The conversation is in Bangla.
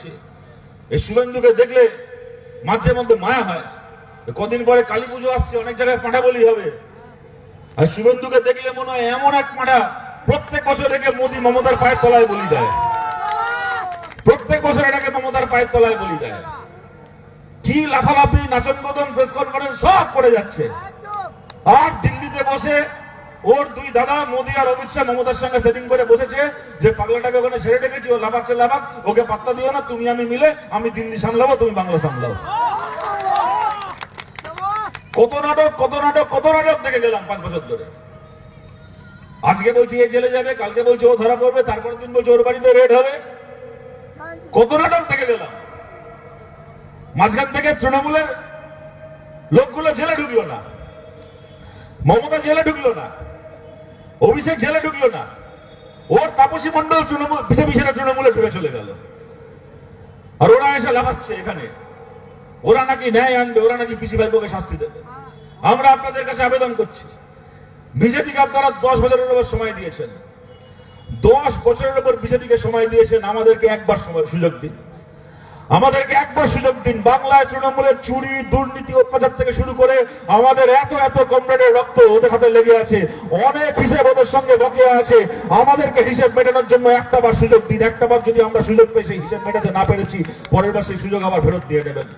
দিচ্ছে এই শুভেন্দুকে দেখলে মাঝে মধ্যে মায়া হয়। কদিন পরে কালী পুজো আসছে, অনেক জায়গায় পাঁঠা বলি হবে। আর শুভেন্দুকে দেখলে মনে হয় এমন এক পাঁঠা প্রত্যেক বছর একে মোদী মমতার পায়ের তলায় বলি দেয়। প্রত্যেক বছর এটাকে মমতার পায়ের তলায় বলি দেয়। কি লাফালাফি নাচন বদন প্রেস কনফারেন্স, সব করে যাচ্ছে। আর দিল্লিতে বসে ওর দুই দাদা মোদী আর অমিত শাহ মমতার সঙ্গে সেটিং করে বসেছে যে পাগলাটাকে ওখানে ছেড়ে রেখেছি ও লাফাচ্ছে লাফাক, ওকে পাত্তা দিও না, তুমি আমি মিলে আমি দিল্লি সামলাবো, তুমি বাংলা সামলাও। কত নাটক কত নাটক কত নাটক দেখে গেলাম পাঁচ বছর ধরে। আজকে বলছি এ জেলে যাবে, কালকে বলছে ও ধরা পড়বে তারপর দিন বলছে ওর বাড়িতে রেড হবে। কত নাটক দেখে গেলাম। মাঝখান থেকে তৃণমূলের লোকগুলো জেলে ঢুকলো না। মমতা জেলে ঢুকলো না, অভিষেক জেলে ঢুকলো না, ওর তাপসী মন্ডল তৃণমূল বিজেপি সেনা তৃণমূলে ঢুকে চলে গেল। আর ওরা এসে লাফাচ্ছে এখানে। ওরা নাকি ন্যায় আনবে, ওরা নাকি পিসি ভাইপোকে শাস্তি দেবে। আমরা আপনাদের কাছে আবেদন করছি, বিজেপিকে আপনারা দশ বছরের উপর সময় দিয়েছেন। দশ বছরের উপর বিজেপিকে সময় দিয়েছেন, আমাদেরকে একবার সময়, সুযোগ দিন। আমাদেরকে একবার সুযোগ দিন। বাংলায় তৃণমূলের চুরি, দুর্নীতি, অত্যাচার থেকে শুরু করে আমাদের এত এত কমরেডের রক্ত ওদের হাতে লেগে আছে। অনেক হিসেব ওদের সঙ্গে বকেয়া আছে। আমাদেরকে হিসেব মেটানোর জন্য একটা বার সুযোগ দিন। একটা বার যদি আমরা সুযোগ পেয়েছি হিসেব মেটাতে না পেরেছি, পরের বার সেই সুযোগ আবার ফেরত দিয়ে নেবেন